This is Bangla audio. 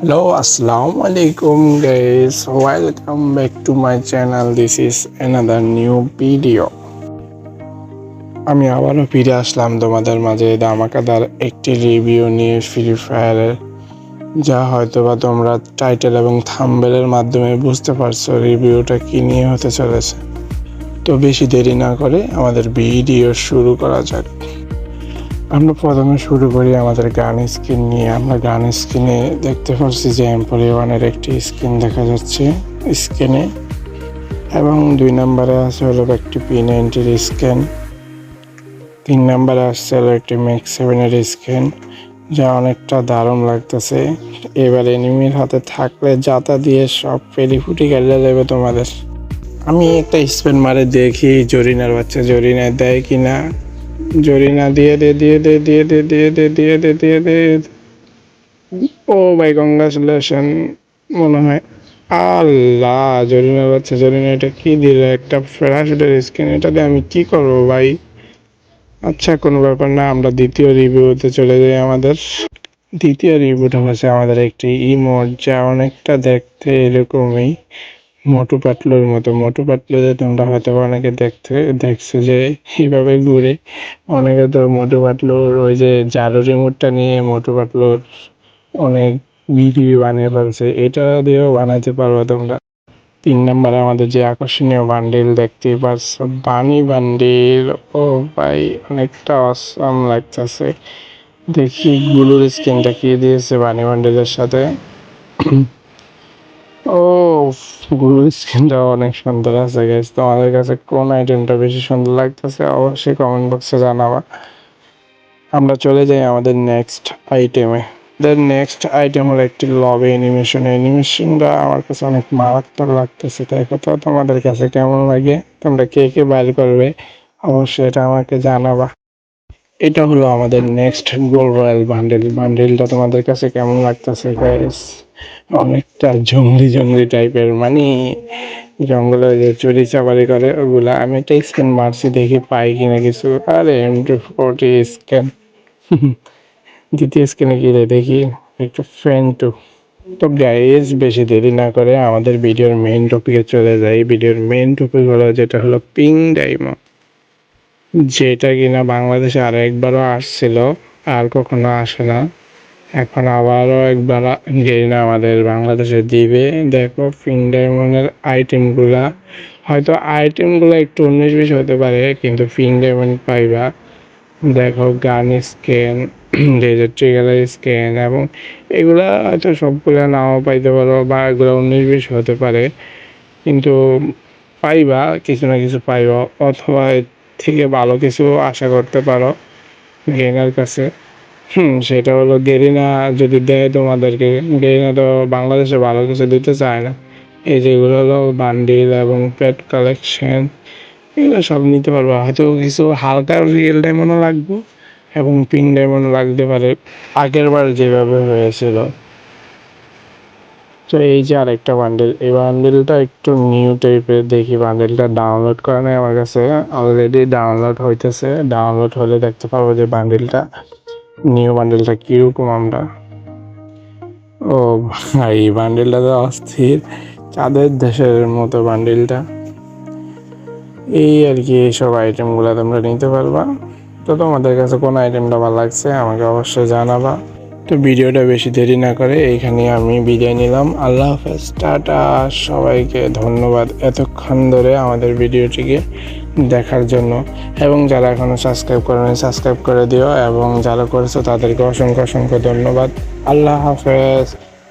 Hello, Assalamu alaikum guys. Welcome back to my channel. This is another new video. আমি আবারও ফিরে আসলাম তোমাদের মাঝে দামাকাদার একটি রিভিউ নিয়ে ফ্রি ফায়ারের যা হয়তো বা তোমরা টাইটেল এবং থাম্বেলের মাধ্যমে বুঝতে পারছ রিভিউটা কি নিয়ে হতে চলেছে তো বেশি দেরি না করে আমাদের ভিডিও শুরু করা যাক আমরা প্রথমে শুরু করি আমাদের গান স্ক্রিন নিয়ে। আমরা গান স্কিনে দেখতে পাচ্ছি যে এম্পোরি ওয়ানের একটি স্কিন দেখা যাচ্ছে স্কিনে এবং দুই নম্বরে আছে হলো একটি পি নাইনটির স্ক্যান। তিন নম্বরে আসছে হলো একটি ম্যাক্স সেভেনের স্ক্যান, যা অনেকটা দারুণ লাগতেছে। এবার এনিমির হাতে থাকলে যাতা দিয়ে সব ফেলি ফুটি গেলে যাবে তোমাদের। আমি একটা স্পেন মারে দেখি, জরিনার বাচ্চা জরিনা দেয় কিনা। জরিনা দিয়ে দে দিয়ে দে দিয়ে দে দিয়ে দে দিয়ে দে দিয়ে দে। ও ভাই কংগ্রাচুলেশন মনে হয়। আল্লাহ জরিনা বাচ্চা জরিনা এটা কি দিল? একটা ফ্ল্যাশের স্ক্রিন এটা দিয়ে আমি কি করব ভাই? আচ্ছা কোনো ব্যাপার না, আমরা দ্বিতীয় রিভিউতে চলে যাই আমাদের। দ্বিতীয় রিভিউটা হচ্ছে আমাদের একটি ইমোট যা অনেকটা দেখতে এরকমই। মোটু পাতলুর মতো। মোটু পাতলুতে তোমরা হয়তো অনেকে দেখতে, দেখছ যে এইভাবে ঘুরে। অনেকে তো মোটু পাতলুর ওই যে জারু রিমোটটা নিয়ে মোটু পাতলুর অনেক ভিডিও বানিয়ে ফেলছে। এটা দিয়েও বানাইতে পারব তোমরা। তিন নম্বরে, আমাদের যে আকর্ষণীয় বান্ডিল দেখতে পাচ্ছ বানি বান্ডিল। ও ভাই, অনেকটা অসম লাগতেছে। দেখি গুলুর স্কিনটা কি দিয়েছে বানি বান্ডিলের সাথে। ও গুলুর স্কিনটা অনেক সুন্দর আছে গাইস তোমাদের কাছে কোন আইটেমটা বেশি সুন্দর লাগতেছে, অবশ্যই কমেন্ট বক্সে জানাবা। আমরা চলে যাই আমাদের নেক্সট আইটেমে আমাদের নেক্সট আইটেম হলো একটি লবে অ্যানিমেশন অ্যানিমেশনটা আমার কাছে অনেক মারাত্মক লাগতেছে। তাই কথা তোমাদের কাছে কেমন লাগে, তোমরা কে কে বাইর করবে, অবশ্যই এটা আমাকে জানাবা। এটা হলো আমাদের নেক্সট গোল রয়্যাল বান্ডেল বান্ডেলটা তোমাদের কাছে কেমন লাগতেছে গাইস অনেকটা জঙ্গলি জঙ্গলি টাইপের মানে জঙ্গলে যে চুরি চাপারি করে ওগুলা। আমি একটা স্ক্যান মারছি, দেখি পাই কিনা কিছু। আরে এম ফোরটি স্ক্যান দ্বিতীয় স্ক্যানে গিয়ে দেখি একটু ফ্যান টু তো গাইজ বেশি দেরি না করে আমাদের ভিডিওর মেইন টপিকে চলে যাই। ভিডিওর মেইন টপিক হলো যেটা হলো পিং ডাইমো যেটা কিনা বাংলাদেশে আর একবারও আসছিল, আর কখনো আসে না। এখন আবারও একবার গেরিনা আমাদের বাংলাদেশে দিবে দেখো ডায়মন্ডের আইটেমগুলা হয়তো আইটেমগুলো একটু উনিশ বিশ হতে পারে, কিন্তু ডায়মন্ড পাইবা। দেখো গান স্ক্যান লেজার ট্রিগারের স্ক্যান এবং এগুলা হয়তো সবগুলো নাও পাইতে পারো বা এগুলো উনিশ বিশ হতে পারে। কিন্তু পাইবা, কিছু না কিছু পাইবা, অথবা এর থেকে ভালো কিছু আশা করতে পারো গেনার কাছে। হুম, সেটা হলো গেরিনা যদি দেয় তোমাদেরকে। গেরিনা তো বাংলাদেশে ভালো কিছু দিতে চায় না। এই যেগুলো হলো বান্ডিল এবং পেট কালেকশন এগুলো সব নিতে পারব। হয়তো কিছু হালকা রিয়েল ডায়মন্ডও লাগবে এবং পিন ডায়মন্ড লাগতে পারে। আগের বার যেভাবে হয়েছিল। তো এই যে আরেকটা বান্ডেল এই বান্ডেলটা একটু নিউ টাইপের দেখি। বান্ডেলটা ডাউনলোড করা নেই আমার কাছে। অলরেডি ডাউনলোড হইতেছে। ডাউনলোড হলে দেখতে পাবো যে বান্ডেলটা নিউ বান্ডেলটা কীরকম আমরা? ও ভাই বান্ডেলটা তো অস্থির। চাঁদের দেশের মতো বান্ডেলটা এই আর কি, এইসব আইটেমগুলো তোমরা নিতে পারবা। তো তোমাদের কাছে কোন আইটেমটা ভালো লাগছে আমাকে অবশ্যই জানাবা। তো ভিডিওটা বেশি দেরি না করে এইখানে আমি বিদায় নিলাম। আল্লাহ হাফেজ, টাটা। সবাইকে ধন্যবাদ এতক্ষণ ধরে আমাদের ভিডিওটিকে দেখার জন্য। এবং যারা এখনও সাবস্ক্রাইব করেনি সাবস্ক্রাইব করে দিও। এবং যারা করেছ তাদেরকে অসংখ্য অসংখ্য ধন্যবাদ। আল্লাহ হাফেজ।